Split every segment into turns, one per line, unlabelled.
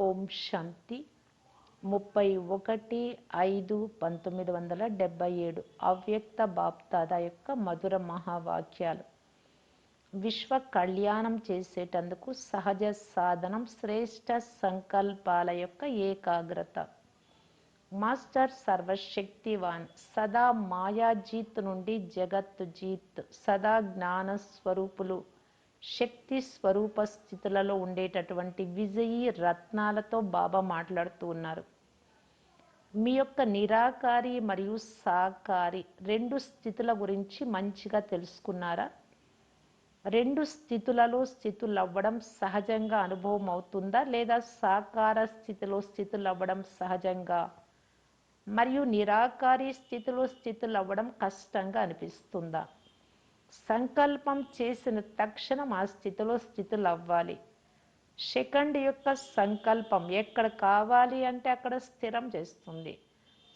ఓం శాంతి. ముప్పై ఒకటి ఐదు పంతొమ్మిది వందల డెబ్బై ఏడు అవ్యక్త బాప్తాద యొక్క మధుర మహావాక్యాలు. విశ్వ కళ్యాణం చేసేటందుకు సహజ సాధనం శ్రేష్ట సంకల్పాల యొక్క ఏకాగ్రత. మాస్టర్ సర్వశక్తివాన్ సదా మాయాజీత్ నుండి జగత్ జీత్ సదా జ్ఞాన స్వరూపులు శక్తి స్వరూప స్థితులలో ఉండేటటువంటి విజయీ రత్నాలతో బాబా మాట్లాడుతూ ఉన్నారు. మీ యొక్క నిరాకారి మరియు సాకారి రెండు స్థితుల గురించి మంచిగా తెలుసుకున్నారా? రెండు స్థితులలో స్థితులు అవ్వడం సహజంగా అనుభవం అవుతుందా? లేదా సాకార స్థితిలో స్థితులు అవ్వడం సహజంగా? మరియు నిరాకారి స్థితిలో స్థితులు అవ్వడం కష్టంగా అనిపిస్తుందా? సంకల్పం చేసిన తక్షణం ఆ స్థితిలో స్థితులు అవ్వాలి సెకండ్ యొక్క సంకల్పం ఎక్కడ కావాలి అంటే అక్కడ స్థిరం చేస్తుంది.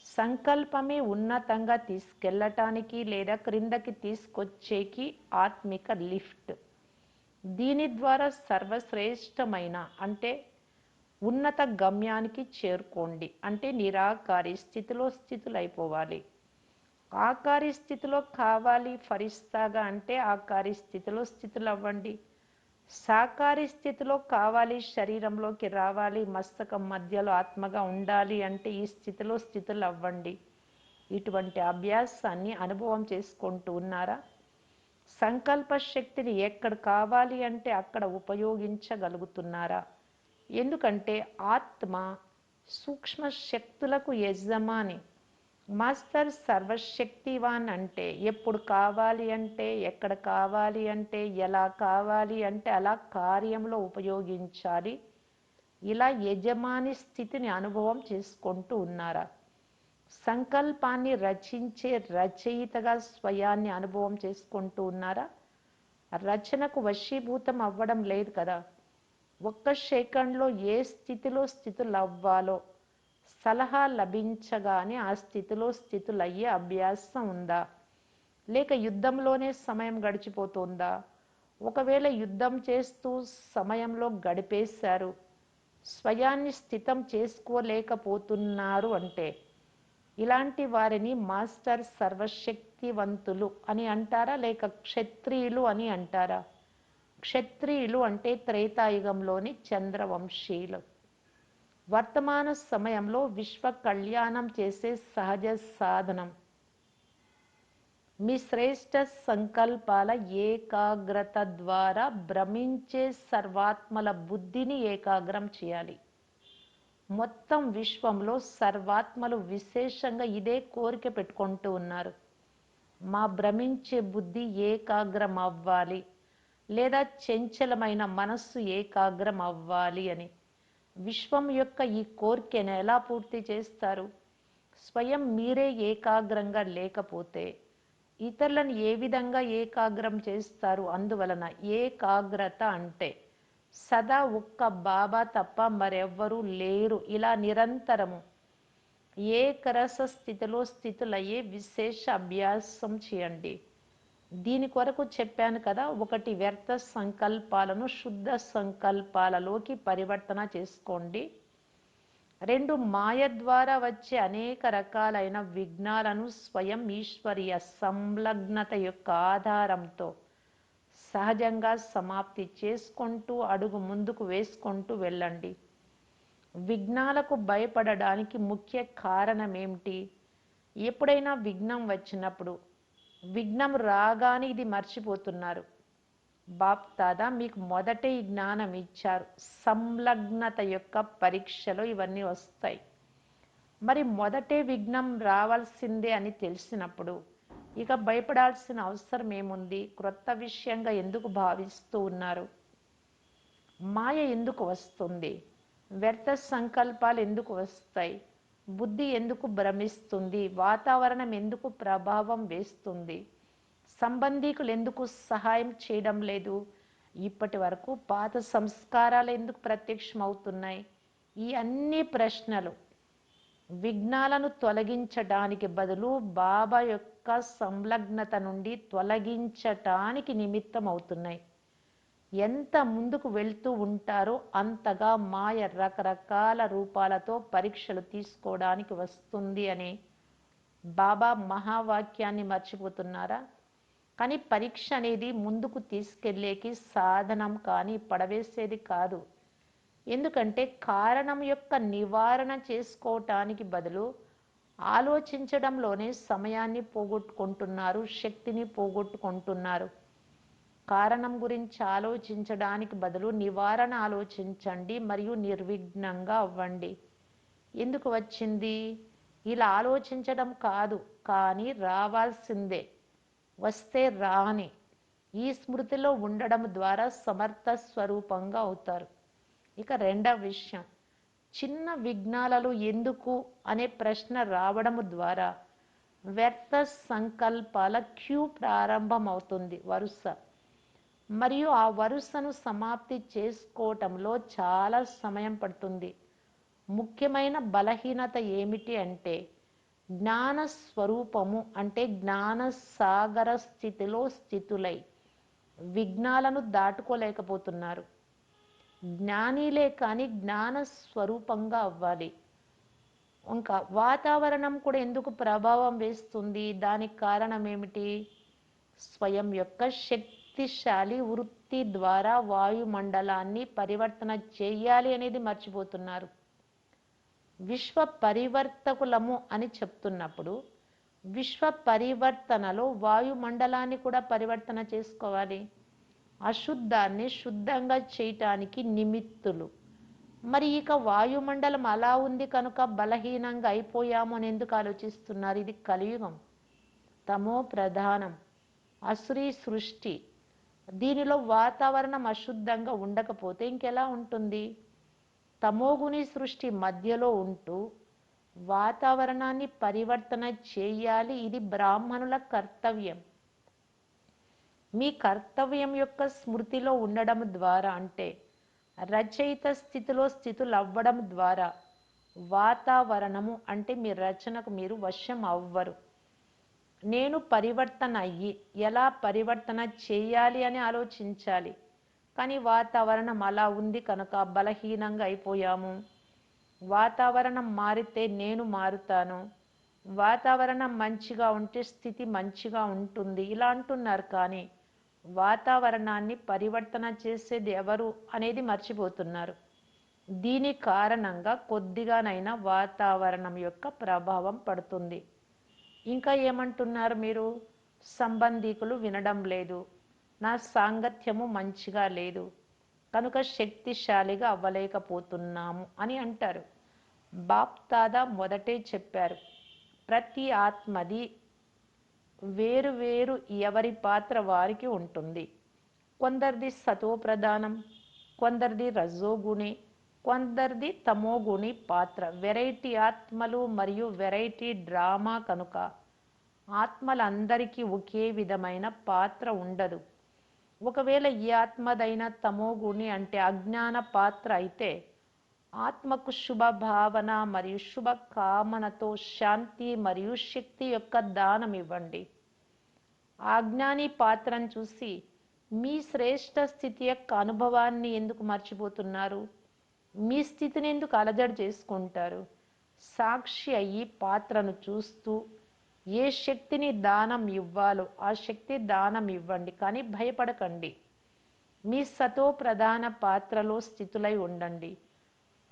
సంకల్పమే ఉన్నతంగా తీసుకెళ్ళటానికి లేదా క్రిందకి తీసుకొచ్చేకి ఆత్మిక లిఫ్ట్. దీని ద్వారా సర్వశ్రేష్టమైన అంటే ఉన్నత గమ్యానికి చేరుకోండి. అంటే నిరాకారి స్థితిలో స్థితులైపోవాలి. ఆ ఆకారి స్థితిలో కావాలి ఫరిస్తాగా అంటే ఆకారి స్థితిలో స్థితులు అవ్వండి సాకారి స్థితిలో కావాలి శరీరంలోకి రావాలి మస్తకం మధ్యలో ఆత్మగా ఉండాలి అంటే ఈ స్థితిలో స్థితులు అవ్వండి ఇటువంటి అభ్యాసాన్ని అనుభవం చేసుకుంటూ ఉన్నారా? సంకల్ప శక్తిని ఎక్కడ కావాలి అంటే అక్కడ ఉపయోగించగలుగుతున్నారా? ఎందుకంటే ఆత్మ సూక్ష్మ శక్తులకు యజమాని. మాస్టర్ సర్వశక్తివాన్ అంటే ఎప్పుడు కావాలి అంటే ఎక్కడ కావాలి అంటే ఎలా కావాలి అంటే అలా కార్యంలో ఉపయోగించాలి. ఇలా యజమాని స్థితిని అనుభవం చేసుకుంటూ ఉన్నారా? సంకల్పాన్ని రచించే రచయితగా స్వయాన్ని అనుభవం చేసుకుంటూ ఉన్నారా? రచనకు వశీభూతం అవ్వడం లేదు కదా. ఒక్క సెకండ్లో ఏ స్థితిలో స్థితులు అవ్వాలో సలహా లభించగానే ఆ స్థితిలో స్థితులయ్యే అభ్యాసం ఉందా? లేక యుద్ధంలోనే సమయం గడిచిపోతుందా? ఒకవేళ యుద్ధం చేస్తూ సమయంలో గడిపేశారు స్వయాన్ని స్థితం చేసుకోలేకపోతున్నారు అంటే ఇలాంటి వారిని మాస్టర్ సర్వశక్తివంతులు అని అంటారా? లేక క్షత్రియులు అని అంటారా? క్షత్రియులు అంటే త్రేతాయుగంలోని చంద్రవంశీయులు. వర్తమాన సమయంలో విశ్వ కళ్యాణం చేసే సహజ సాధనం. మీ శ్రేష్ట సంకల్పాల ఏకాగ్రత ద్వారా భ్రమించే సర్వాత్మల బుద్ధిని ఏకాగ్రం చేయాలి. మొత్తం విశ్వంలో సర్వాత్మలు విశేషంగా ఇదే కోరిక పెట్టుకుంటూ ఉన్నారు. మా భ్రమించే బుద్ధి ఏకాగ్రం అవ్వాలి లేదా చంచలమైన మనస్సు ఏకాగ్రం అవ్వాలి అని. విశ్వం యొక్క ఈ కోరికను ఎలా పూర్తి చేస్తారు? స్వయం మీరే ఏకాగ్రంగా లేకపోతే ఇతరులను ఏ విధంగా ఏకాగ్రం చేస్తారు? అందువలన ఏకాగ్రత అంటే సదా ఒక్క బాబా తప్ప మరెవ్వరూ లేరు. ఇలా నిరంతరము ఏకరస స్థితిలో స్థితులయ్యే విశేష అభ్యాసం చేయండి. దీని కొరకు చెప్పాను కదా ఒకటి వ్యర్థ సంకల్పాలను శుద్ధ సంకల్పాలలోకి పరివర్తన చేసుకోండి. రెండు మాయ ద్వారా వచ్చే అనేక రకాలైన విఘ్నాలను స్వయం ఈశ్వరీయ సంలగ్నత యొక్క ఆధారంతో సహజంగా సమాప్తి చేసుకుంటూ అడుగు ముందుకు వేసుకుంటూ వెళ్ళండి. విఘ్నాలకు భయపడడానికి ముఖ్య కారణం ఏమిటి? ఎప్పుడైనా విఘ్నం వచ్చినప్పుడు విఘ్నం రాగానే ఇది మర్చిపోతున్నారు. బాప్ దాదా మీకు మొదటే ఈ జ్ఞానం ఇచ్చారు. సంలగ్నత యొక్క పరీక్షలో ఇవన్నీ వస్తాయి. మరి మొదటే విఘ్నం రావాల్సిందే అని తెలిసినప్పుడు ఇక భయపడాల్సిన అవసరం ఏముంది? క్రొత్త విషయంగా ఎందుకు భావిస్తూ ఉన్నారు? మాయ ఎందుకు వస్తుంది? వ్యర్థ సంకల్పాలు ఎందుకు వస్తాయి? బుద్ధి ఎందుకు భ్రమిస్తుంది? వాతావరణం ఎందుకు ప్రభావం వేస్తుంది? సంబంధీకులు ఎందుకు సహాయం చేయడం లేదు? ఇప్పటి వరకు పాత సంస్కారాలు ఎందుకు ప్రత్యక్షమవుతున్నాయి? ఈ అన్ని ప్రశ్నలు విఘ్నాలను తొలగించడానికి బదులు బాబా యొక్క సంలగ్నత నుండి తొలగించటానికి నిమిత్తం అవుతున్నాయి ఎంత ముందుకు వెళ్తూ ఉంటారో అంతగా మాయ రకరకాల రూపాలతో పరీక్షలు తీసుకోవడానికి వస్తుంది అనే బాబా మహావాక్యాన్ని మర్చిపోతున్నారా? కానీ పరీక్ష అనేది ముందుకు తీసుకెళ్ళేకి సాధనం కానీ పడవేసేది కాదు. ఎందుకంటే కారణం యొక్క నివారణ చేసుకోవటానికి బదులు ఆలోచించడంలోనే సమయాన్ని పోగొట్టుకుంటున్నారు శక్తిని పోగొట్టుకుంటున్నారు. కారణం గురించి ఆలోచించడానికి బదులు నివారణ ఆలోచించండి మరియు నిర్విఘ్నంగా అవ్వండి. ఎందుకు వచ్చింది? ఇలా ఆలోచించడం కాదు కానీ రావాల్సిందే. వస్తే రాని. ఈ స్మృతిలో ఉండడం ద్వారా సమర్థ స్వరూపంగా అవుతారు. ఇక రెండవ విషయం. చిన్న విఘ్నాలలో ఎందుకు అనే ప్రశ్న రావడం ద్వారా వ్యర్థ సంకల్పాల క్యూ ప్రారంభమవుతుంది వరుస. మరియు ఆ వరుసను సమాప్తి చేసుకోవటంలో చాలా సమయం పడుతుంది. ముఖ్యమైన బలహీనత ఏమిటి అంటే జ్ఞాన స్వరూపము అంటే జ్ఞాన సాగర స్థితిలో స్థితులై విఘ్నాలను దాటుకోలేకపోతున్నారు. జ్ఞానిలే కానీ జ్ఞాన స్వరూపంగా అవ్వాలి. ఇంకా వాతావరణం కూడా ఎందుకు ప్రభావం వేస్తుంది? దానికి కారణం ఏమిటి? స్వయం యొక్క శక్తి. శక్తిశాలి వృత్తి ద్వారా వాయుమండలాన్ని పరివర్తన చేయాలి అనేది మర్చిపోతున్నారు. విశ్వ పరివర్తకులము అని చెప్తున్నప్పుడు విశ్వ పరివర్తనలో వాయుమండలాన్ని కూడా పరివర్తన చేసుకోవాలి. అశుద్ధాన్ని శుద్ధంగా చేయటానికి నిమిత్తులు. మరి ఇక వాయుమండలం అలా ఉంది కనుక బలహీనంగా అయిపోయాము అని ఎందుకు ఆలోచిస్తున్నారు? ఇది కలియుగం. తమో ప్రధానం. అసురీ సృష్టి. దీనిలో వాతావరణం అశుద్ధంగా ఉండకపోతే ఇంకెలా ఉంటుంది? తమోగుని సృష్టి మధ్యలో ఉంటూ వాతావరణాన్ని పరివర్తన చేయాలి. ఇది బ్రాహ్మణుల కర్తవ్యం. మీ కర్తవ్యం యొక్క స్మృతిలో ఉండడం ద్వారా అంటే రచయిత స్థితిలో స్థితులు అవ్వడం ద్వారా వాతావరణము అంటే మీ రచనకు మీరు వశం అవ్వరు. నేను పరివర్తన అయ్యి ఎలా పరివర్తన చేయాలి అని ఆలోచించాలి. కానీ వాతావరణం అలా ఉంది కనుక బలహీనంగా అయిపోయాము. వాతావరణం మారితే నేను మారుతాను. వాతావరణం మంచిగా ఉంటే స్థితి మంచిగా ఉంటుంది. ఇలా అంటున్నారు కానీ వాతావరణాన్ని పరివర్తన చేసేది ఎవరు అనేది మర్చిపోతున్నారు. దీని కారణంగా కొద్దిగానైనా వాతావరణం యొక్క ప్రభావం పడుతుంది. ఇంకా ఏమంటున్నారు మీరు? సంబంధికులు వినడం లేదు. నా సాంగత్యము మంచిగా లేదు. కనుక శక్తిశాలిగా అవ్వలేకపోతున్నాము అని అంటారు. బాప్తాదా మొదటే చెప్పారు. ప్రతి ఆత్మది వేరు వేరు ఎవరి పాత్ర వారికి ఉంటుంది. కొందరిది సతో ప్రధానం కొందరిది రజోగుణి కొందరిది తమోగుణి పాత్ర. వెరైటీ ఆత్మలు మరియు వెరైటీ డ్రామా కనుక ఆత్మలందరికీ ఒకే విధమైన పాత్ర ఉండదు. ఒకవేళ ఈ ఆత్మదైన తమోగుణి అంటే అజ్ఞాన పాత్ర అయితే ఆత్మకు శుభ భావన మరియు శుభ కామనతో శాంతి మరియు శక్తి యొక్క దానం ఇవ్వండి. ఆజ్ఞాని పాత్రను చూసి మీ శ్రేష్ట స్థితి యొక్క అనుభవాన్ని ఎందుకు మర్చిపోతున్నారు? మీ స్థితిని ఎందుకు అలజడి చేసుకుంటారు? సాక్షి అయ్యి పాత్రను చూస్తూ ఏ శక్తిని దానం ఇవ్వాలో ఆ శక్తి దానం ఇవ్వండి కానీ భయపడకండి. మీ సతో ప్రధాన పాత్రలో స్థితులై ఉండండి.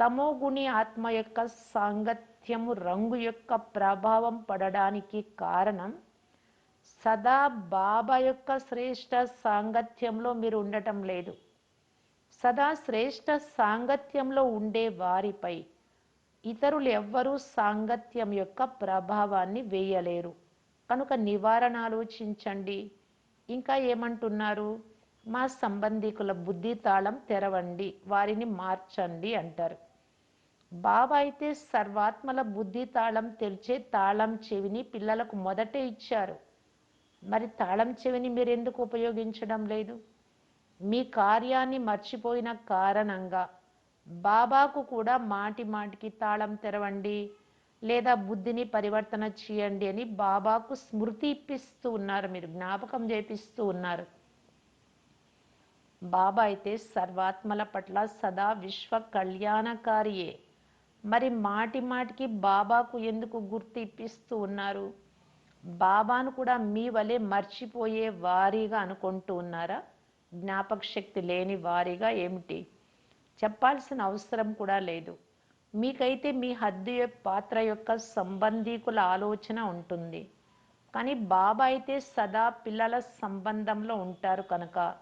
తమోగుణి ఆత్మ యొక్క సాంగత్యము రంగు యొక్క ప్రభావం పడడానికి కారణం సదా బాబా యొక్క శ్రేష్ట సాంగత్యంలో మీరు ఉండటం లేదు. సదా శ్రేష్ట సాంగత్యంలో ఉండే వారిపై ఇతరులు ఎవ్వరూ సాంగత్యం యొక్క ప్రభావాన్ని వేయలేరు. కనుక నివారణ ఆలోచించండి. ఇంకా ఏమంటున్నారు? మా సంబంధికుల బుద్ధి తాళం తెరవండి వారిని మార్చండి అంటారు. బాబా అయితే సర్వాత్మల బుద్ధి తాళం తెరిచే తాళం చెవిని పిల్లలకు మొదటే ఇచ్చారు. మరి తాళం చెవిని మీరు ఎందుకు ఉపయోగించడం లేదు? మీ కార్యాన్ని మర్చిపోయిన కారణంగా బాబాకు కూడా మాటి మాటికి తాళం తెరవండి లేదా బుద్ధిని పరివర్తన చేయండి అని బాబాకు స్మృతి ఇప్పిస్తూ ఉన్నారు. మీరు జ్ఞాపకం చేపిస్తూ ఉన్నారు. బాబా అయితే సర్వాత్మల పట్ల సదా విశ్వ కళ్యాణకారియే మరి మాటి మాటికి బాబాకు ఎందుకు గుర్తు ఇప్పిస్తూ ఉన్నారు? బాబాను కూడా మీ వలె మర్చిపోయే వారీగా అనుకుంటూ ఉన్నారా? జ్ఞాపక శక్తి లేని వారిగా ఏమిటి? చెప్పాల్సిన అవసరం కూడా లేదు. మీకైతే మీ హద్దు పాత్ర యొక్క సంబంధీకుల ఆలోచన ఉంటుంది. కానీ బాబా అయితే సదా పిల్లల సంబంధంలో ఉంటారు కనుక.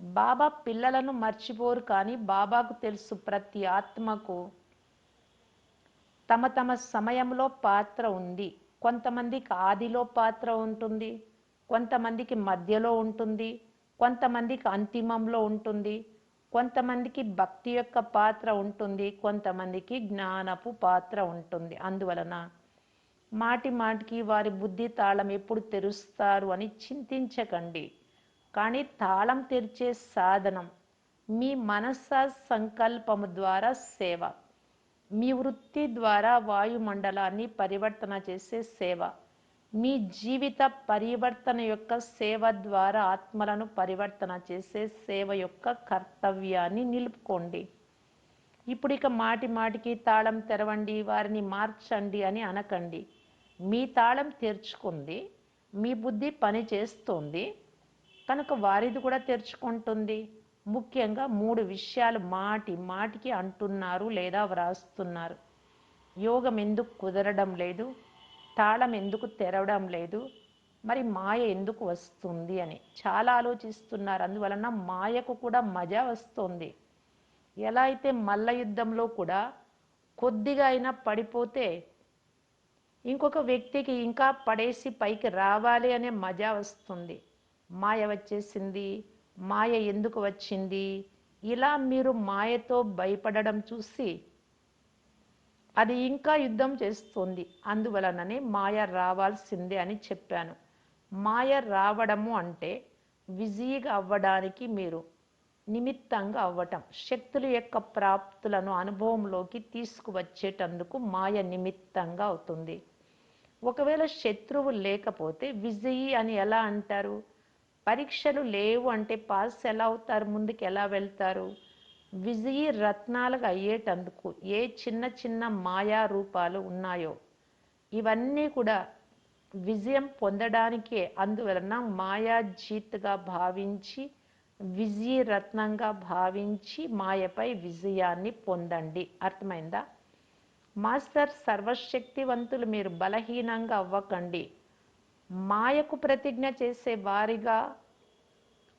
బాబా పిల్లలను మర్చిపోరు కానీ బాబాకు తెలుసు ప్రతి ఆత్మకు తమ తమ సమయంలో పాత్ర ఉంది. కొంతమందికి ఆదిలో పాత్ర ఉంటుంది. కొంతమందికి మధ్యలో ఉంటుంది. కొంతమందికి అంతిమంలో ఉంటుంది కొంతమందికి భక్తి యొక్క పాత్ర ఉంటుంది కొంతమందికి జ్ఞానపు పాత్ర ఉంటుంది. అందువలన మాటి మాటికి వారి బుద్ధి తాళం ఎప్పుడు తెరుస్తారు అని చింతించకండి. కానీ తాళం తెరిచే సాధనం మీ మనస్స సంకల్పము ద్వారా సేవ. మీ వృత్తి ద్వారా వాయుమండలాన్ని పరివర్తన చేసే సేవ. మీ జీవిత పరివర్తన యొక్క సేవ ద్వారా ఆత్మలను పరివర్తన చేసే సేవ యొక్క కర్తవ్యాన్ని నిలుపుకోండి. ఇప్పుడు ఇక మాటి మాటికి తాళం తెరవండి వారిని మార్చండి అని అనకండి. మీ తాళం తెరుచుకుంది మీ బుద్ధి పని చేస్తుంది కనుక వారిది కూడా తెరుచుకుంటుంది. ముఖ్యంగా మూడు విషయాలు మాటి మాటికి అంటున్నారు లేదా వ్రాస్తున్నారు. యోగం ఎందుకు కుదరడం లేదు? తాళం ఎందుకు తెరవడం లేదు? మరి మాయ ఎందుకు వస్తుంది అని. చాలా ఆలోచిస్తున్నారు. అందువలన మాయకు కూడా మజా వస్తుంది. ఎలా అయితే మల్ల యుద్ధంలో కూడా కొద్దిగా అయినా పడిపోతే ఇంకొక వ్యక్తికి ఇంకా పడేసి పైకి రావాలి అనే మజా వస్తుంది. మాయ వచ్చేసింది. మాయ ఎందుకు వచ్చింది? ఇలా మీరు మాయతో భయపడడం చూసి అది ఇంకా యుద్ధం చేస్తుంది. అందువలననే మాయ రావాల్సిందే అని చెప్పాను. మాయ రావడము అంటే విజీగా అవ్వడానికి మీరు నిమిత్తంగా అవ్వటం శక్తుల యొక్క ప్రాప్తులను అనుభవంలోకి తీసుకువచ్చేటందుకు మాయ నిమిత్తంగా అవుతుంది. ఒకవేళ శత్రువు లేకపోతే విజయి అని ఎలా అంటారు? పరీక్షలు లేవు అంటే పాస్ ఎలా అవుతారు? ముందుకు ఎలా వెళ్తారు? విజయ రత్నాలుగా అయ్యేటందుకు ఏ చిన్న చిన్న మాయా రూపాలు ఉన్నాయో ఇవన్నీ కూడా విజయం పొందడానికే. అందువలన మాయా జీత్గా భావించి విజయ రత్నంగా భావించి మాయపై విజయాన్ని పొందండి. అర్థమైందా? మాస్టర్ సర్వశక్తివంతులు మీరు బలహీనంగా అవ్వకండి. మాయకు ప్రతిజ్ఞ చేసే వారిగా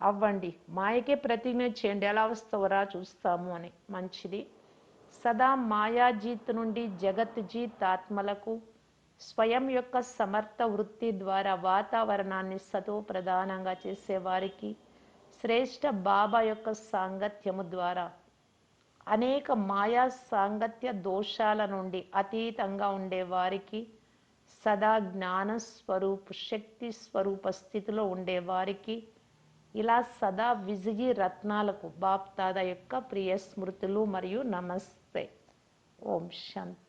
అవ్వండి. మాయకే ప్రతిజ్ఞ చేయండి. ఎలా వస్తావరా చూస్తాము అని. మంచిది. సదా మాయాజీత్ నుండి జగత్ జీత్ ఆత్మలకు స్వయం యొక్క సమర్థ వృత్తి ద్వారా వాతావరణాన్ని సతో ప్రధానంగా చేసేవారికి శ్రేష్ఠ బాబా యొక్క సాంగత్యము ద్వారా అనేక మాయా సాంగత్య దోషాల నుండి అతీతంగా ఉండేవారికి సదా జ్ఞాన స్వరూప శక్తి స్వరూప స్థితిలో ఉండేవారికి వారికి ఇలా సదా విజయి రత్నాలకు బాప్తాద యొక్క ప్రియ స్మృతులు మరియు నమస్తే. ఓం శాంతి.